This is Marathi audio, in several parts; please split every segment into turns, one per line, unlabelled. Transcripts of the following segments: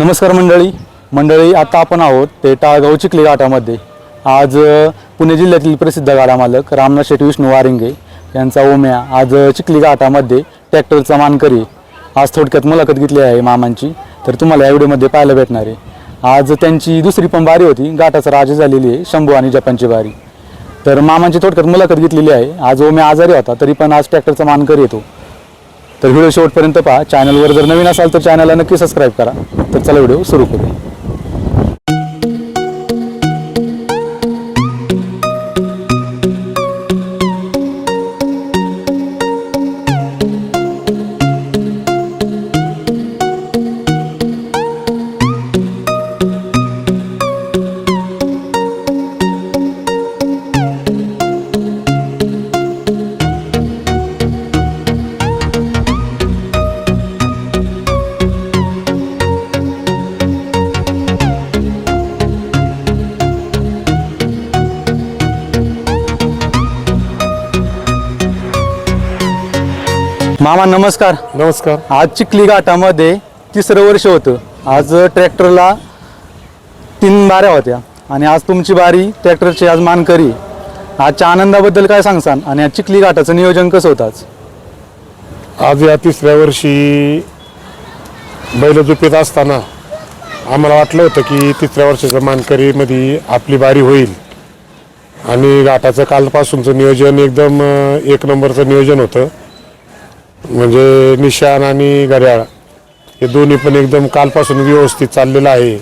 नमस्कार मंडळी. मंडळी आता आपण आहोत ते टाळगाव चिखली घाटामध्ये आज पुणे जिल्ह्यातील प्रसिद्ध गाडा मालक रामनाथ शेट्टी विष्णू वारिंगे यांचा ओम्या आज चिखली घाटामध्ये ट्रॅक्टरचा मानकरी. आज थोडक्यात मुलाखत घेतली आहे मामांची. तर तुम्हाला या व्हिडिओमध्ये पाहायला भेटणार आहे. आज त्यांची दुसरी पण बारी होती. घाटाचा राजा झालेली आहे शंभू आणि जपानची बारी. तर मामांची थोडक्यात मुलाखत घेतलेली आहे. आज ओम्या आजारी होता तरी पण आज ट्रॅक्टरचा मानकरी येतो तर व्हिडिओ शेवटपर्यंत पहा. चॅनलवर जर नवीन असाल तर चॅनलला नक्की सबस्क्राईब करा. तर चला व्हिडिओ सुरू करू मामा नमस्कार.
नमस्कार.
आज चिखली घाटामध्ये तिसरं वर्ष होतं. आज ट्रॅक्टरला तीन बाऱ्या होत्या. आणि आज तुमची बारी ट्रॅक्टरची आज मानकरी. आजच्या आनंदाबद्दल काय सांगसान? आणि आज चिखली घाटाचं नियोजन कसं होतं आज?
आज या तिसऱ्या वर्षी बैल झोपेत असताना आम्हाला वाटलं होतं की तिसऱ्या वर्षाच्या मानकरीमध्ये आपली बारी होईल. आणि घाटाचं कालपासूनचं नियोजन एकदम एक नंबरचं नियोजन होतं. म्हणजे निशाण आणि घड्याळ हे दोन्ही पण एकदम कालपासून व्यवस्थित चाललेलं आहे.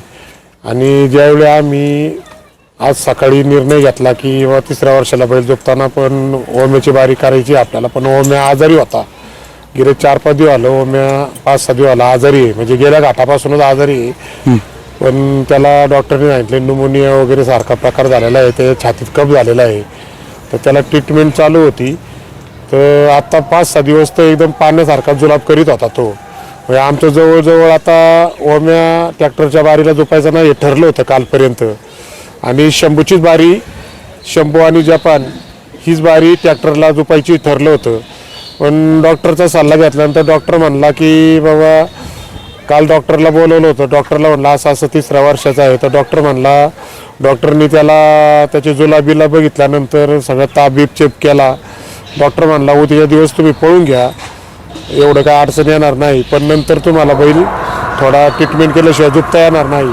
आणि ज्यावेळी आम्ही आज सकाळी निर्णय घेतला की व तिसऱ्या वर्षाला बैल झोपताना पण ओम्याची बारी करायची आपल्याला पण ओम्या आजारी होता. गेले चार पाच दिवस आलं ओम्या पाच सहा दिवस आला आजारी आहे. म्हणजे गेल्या घाटापासूनच आजारी आहे. पण त्याला डॉक्टरने सांगितले न्युमोनिया वगैरे सारखा प्रकार झालेला आहे त्याच्या छातीत कप झालेला आहे. तर त्याला ट्रीटमेंट चालू होती. तर आता पाच सहा दिवस तर एकदम पाण्यासारखा जुलाब करीत होता तो. म्हणजे आमचं जवळजवळ आता ओम्या ट्रॅक्टरच्या बारीला झोपायचं नाही हे ठरलं होतं कालपर्यंत. आणि शंभूचीच बारी शंभू आणि जपान हीच बारी ट्रॅक्टरला झोपायची ठरलं होतं. पण डॉक्टरचा सल्ला घेतल्यानंतर डॉक्टर म्हणला की बाबा काल डॉक्टरला बोलवलं होतं. डॉक्टरला म्हणला असं असं तिसऱ्या वर्षाचा आहे. तर डॉक्टर म्हणला डॉक्टरनी त्याला त्याचे जुलाबीला बघितल्यानंतर सगळं ताप बीप चेप केला. डॉक्टर म्हणला उद्या दिवस तुम्ही पळून घ्या. एवढं काय अडचण येणार नाही. पण नंतर तुम्हाला बैल थोडा ट्रीटमेंट केल्याशिवाय झुकता येणार नाही.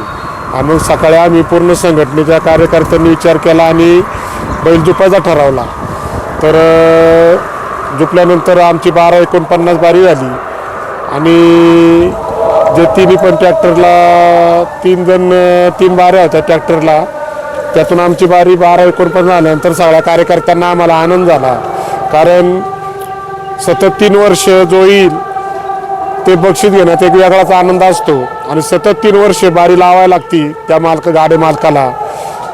आणि मग सकाळी आम्ही पूर्ण संघटनेच्या कार्यकर्त्यांनी विचार केला आणि बैल झुपायचा ठरवला. तर झुपल्यानंतर आमची बारा एकोणपन्नास बारी झाली. आणि जे तिन्ही पण ट्रॅक्टरला तीन जण तीन बाऱ्या होत्या ट्रॅक्टरला त्यातून आमची बारी बारा एकोणपन्नास झाल्यानंतर सगळ्या कार्यकर्त्यांना आम्हाला आनंद झाला. कारण सतत तीन वर्ष जो येईल ते बक्षीस घेण्यात एक वेगळाच आनंद असतो. आणि सतत तीन वर्ष बारी लावायला लागती त्या मालक गाडे मालकाला.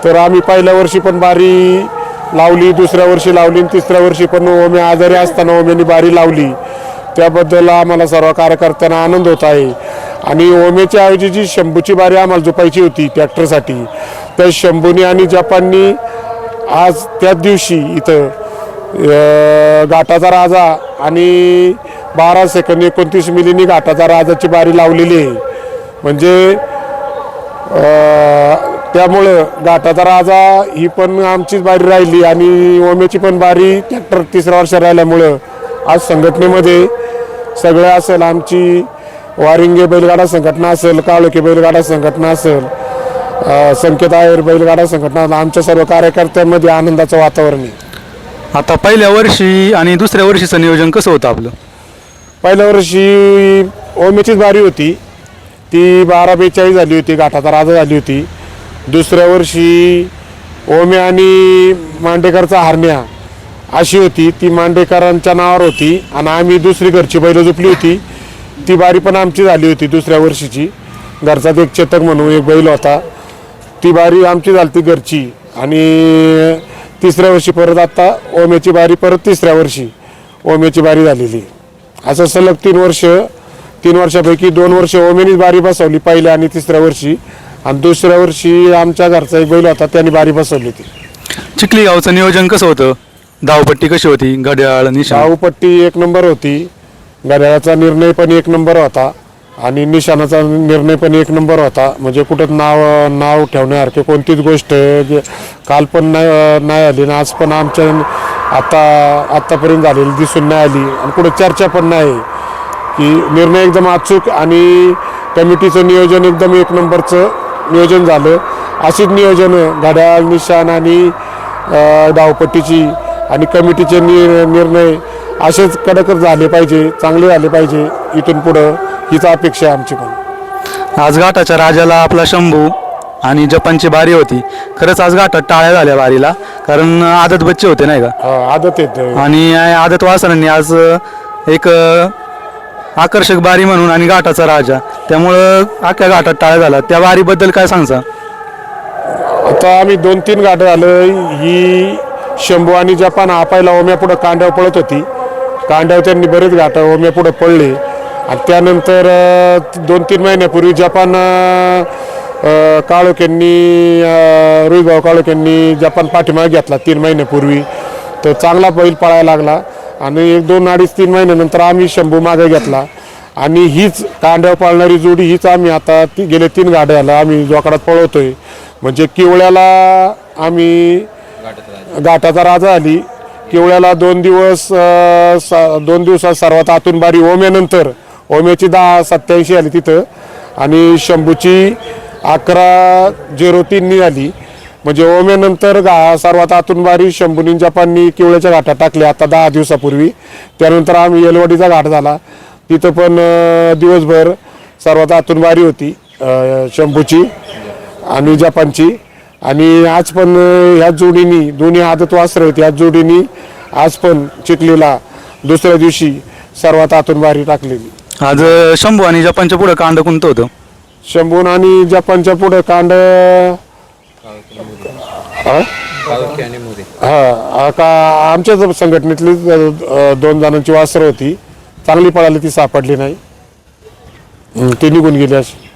तर आम्ही पहिल्या वर्षी पण बारी लावली दुसऱ्या वर्षी लावली आणि तिसऱ्या वर्षी पण ओमे आजारी असताना ओमेनी बारी लावली. त्याबद्दल आम्हाला सर्व कार्यकर्त्यांना आनंद होत आहे. आणि ओमेच्या ऐवजी जी शंभूची बारी आम्हाला झोपायची होती ट्रॅक्टरसाठी त्या शंभूनी आणि जपाननी आज त्याच दिवशी इथं घाटाचा राजा आणि बारा सेकंद एकोणतीस मिलीनी घाटाचा राजाची बारी लावलेली आहे. म्हणजे त्यामुळं घाटाचा राजा ही पण आमचीच बारी राहिली आणि ओम्याची पण बारी ट्रॅक्टर तिसऱ्या वर्षात राहिल्यामुळं आज संघटनेमध्ये सगळे असेल आमची वारिंगे बैलगाडा संघटना असेल काळोखी बैलगाडा संघटना असेल संकेत आयर बैलगाडा संघटना आमच्या सर्व कार्यकर्त्यांमध्ये आनंदाचं वातावरण आहे.
आता पहिल्या वर्षी आणि दुसऱ्या वर्षीचं नियोजन कसं होतं आपलं?
पहिल्या वर्षी ओमेचीच बारी होती. ती बारा बेचाळीस झाली होती गाठाचा राजा झाली होती. दुसऱ्या वर्षी ओमे आणि मांडेकरचा हरण्या अशी होती. ती मांडेकरांच्या नावावर होती आणि आम्ही दुसरी घरची बैल झुपली होती. ती बारी पण आमची झाली होती दुसऱ्या वर्षीची. घरचाच एक चेतक म्हणून एक बैल होता. ती बारी आमची झाली ती घरची आणि तिसऱ्या वर्षी परत आता ओमेची बारी परत तिसऱ्या वर्षी ओमेची बारी झालेली असं सलग तीन वर्ष तीन वर्षापैकी दोन वर्ष ओमेनीच बारी बसवली पहिल्या आणि तिसऱ्या वर्षी. आणि दुसऱ्या वर्षी आमच्या घरचा एक बैल होता त्यांनी बारी बसवली होती.
चिखली गावचं नियोजन कसं होतं? धावपट्टी कशी होती? घड्याळ निशा
शाहूपट्टी एक नंबर होती. घड्याळाचा निर्णय पण एक नंबर होता. आणि निशाणाचा निर्णय पण एक नंबर होता. म्हणजे कुठं नाव नाव ठेवण्यासारखी कोणतीच गोष्ट काल पण नाही नाही आली आणि आज पण आमच्या आता आत्तापर्यंत झालेली दिसून नाही आली. आणि कुठं चर्चा पण नाही. की निर्णय एकदम अचूक आणि कमिटीचं नियोजन एकदम एक नंबरचं नियोजन झालं. अशीच नियोजन घड्याळ निशाण आणि धावपट्टीची आणि कमिटीचे नि निर्णय असेच कडक झाले पाहिजे चांगले झाले पाहिजे इथून पुढं हीच अपेक्षा आहे आमची पण.
आज घाटाच्या राजाला आपला शंभू आणि जपानची बारी होती. खरंच आज घाटात टाळ्या झाल्या बारीला कारण आदत बच्चे होते नाही का?
हा, आदत येत.
आणि आदत वासनांनी आज एक आकर्षक बारी म्हणून आणि घाटाचा राजा. त्यामुळं अख्ख्या घाटात टाळ्या झाला त्या बारीबद्दल काय सांगसा
आता आम्ही दोन तीन गाठं झालं. ही शंभू आणि जपान हा पहिला ओम्या पुढं कांड्यावर पळत होती. कांड्यावर त्यांनी बरेच गाठं ओम्या पुढं पडले. आणि त्यानंतर दोन तीन महिन्यापूर्वी जपान अं, अं, काळोख यांनी अं, रोहितभाऊ काळोख यांनी जपान पाठीमागे घेतला तीन महिन्यापूर्वी. तर चांगला बैल पळायला लागला. आणि एक दोन अडीच तीन महिन्यानंतर आम्ही शंभू मागे घेतला. आणि हीच कांड्यावर पाळणारी जोडी हीच आम्ही आता ती गेले तीन गाड्याला आम्ही जोकाडात पळवतोय. म्हणजे किवळ्याला आम्ही घाटाचा राजा आली. किवळ्याला दोन दिवस स- दोन दिवसात सर्वात आतून बारी ओम्यानंतर. ओम्याची दहा सत्याऐंशी आली तिथं. आणि शंभूची अकरा झिरो तीननी आली. म्हणजे ओम्यानंतर गा सर्वात आतून बारी शंभूनी जपाननी किवळ्याच्या घाटात टाकले आता दहा दिवसापूर्वी. त्यानंतर आम्ही येलवाडीचा घाट झाला. तिथं पण दिवसभर सर्वात आतून बारी होती शंभूची आणि जपानची. आणि आज पण अं, ह्याच जोडीनी दोन्ही आदत वासर आहेत ह्याच जोडीनी आज पण चिखलीला दुसऱ्या दिवशी सर्वात आतून बारी टाकलेली.
आज शंभू आणि जपानच्या पुढं कांड कोणतं होतं?
शंभून आणि जपानच्या पुढे कांड हा? हा का आमच्याच संघटनेतली अं, दोन जणांची वासर होती. चांगली पळाली ती सापडली नाही. ती निघून गेली अशी.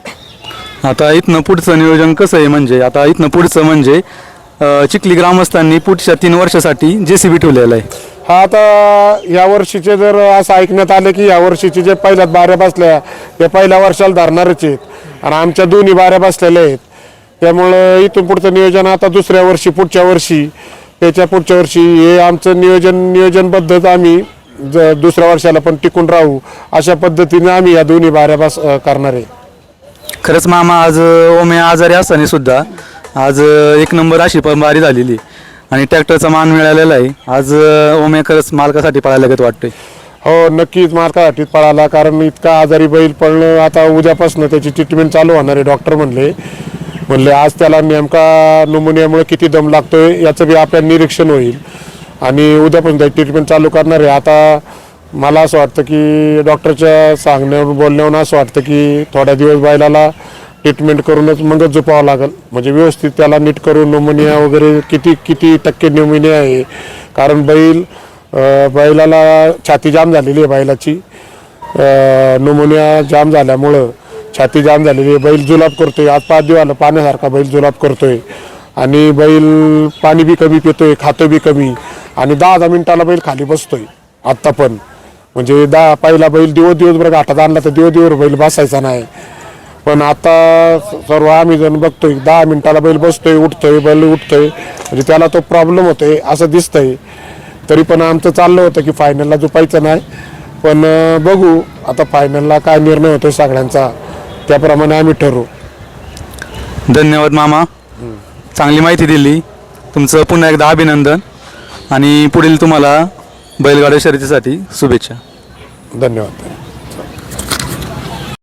आता इथनं पुढचं नियोजन कसं आहे म्हणजे? आता इथनं पुढचं म्हणजे अ, चिखली ग्रामस्थांनी पुढच्या तीन वर्षासाठी जे सी बी ठेवलेलं आहे.
हा आता या वर्षीचे जर असं ऐकण्यात आलं की या वर्षीचे जे पहिल्यात बाऱ्या बसल्या ते पहिल्या वर्षाला धरणारच आहेत. आणि आमच्या दोन्ही बाऱ्या बसलेल्या आहेत. त्यामुळं इथून पुढचं नियोजन आता दुसऱ्या वर्षी पुढच्या वर्षी त्याच्या पुढच्या वर्षी हे आमचं नियोजन नियोजनबद्धच आम्ही ज दुसऱ्या वर्षाला पण टिकून राहू अशा पद्धतीने आम्ही या दोन्ही बाऱ्या बस करणार आहे.
खरंच मामा आज ओम्या ओमे आजारी असताना सुद्धा आज एक नंबर अशी पण बारी झालेली. आणि ट्रॅक्टरचा मान मिळालेला आहे. आज ओम्या ओमे खरंच मालकासाठी पळायला लागत वाटतोय.
हो नक्कीच मार्कासाठीच पळाला कारण इतका आजारी बैल पळणं आता उद्यापासून त्याची ट्रीटमेंट चालू होणार आहे डॉक्टर म्हणले. म्हणले आज त्याला नेमका न्युमोनियामुळे किती दम लागतोय याचं बी आपल्या निरीक्षण होईल. आणि उद्यापासून त्याची ट्रीटमेंट चालू करणार आहे. आता मला असं वाटतं की डॉक्टरच्या सांगण्यावर बोलण्यावरून असं वाटतं की थोड्या दिवस बैलाला ट्रीटमेंट करूनच मगच झोपावं लागेल. म्हणजे व्यवस्थित त्याला नीट करून न्युमोनिया वगैरे किती किती टक्के न्युमोनिया आहे. कारण बैल बैलाला छाती जाम झालेली आहे बैलाची. न्युमोनिया जाम झाल्यामुळं छाती जाम झालेली आहे. बैल जुलाब करतोय. आज पाच दिवस आलं पाण्यासारखा बैल जुलाब करतोय. आणि बैल पाणी बी कमी पितोय खातो बी कमी. आणि दहा दहा मिनिटाला बैल खाली बसतोय. आत्ता पण. म्हणजे दहा पहिला बैल दिवस दिवसभर घाटात आणला तर दिवस दिवस बैल बसायचा नाही. पण आता सर्व आम्ही जण बघतोय दहा मिनिटाला बैल बसतोय उठतोय बैल उठतोय. म्हणजे त्याला तो प्रॉब्लेम होतोय असं दिसतंय. तरी पण आमचं चाललं होतं की फायनलला झोपायचं नाही. पण बघू आता फायनलला काय निर्णय होतोय सगळ्यांचा. त्याप्रमाणे आम्ही ठरवू.
धन्यवाद मामा. चांगली माहिती दिली. तुमचं पुन्हा एकदा अभिनंदन. आणि पुढील तुम्हाला बैलगाड्या शर्यतीसाठी शुभेच्छा.
धन्यवाद.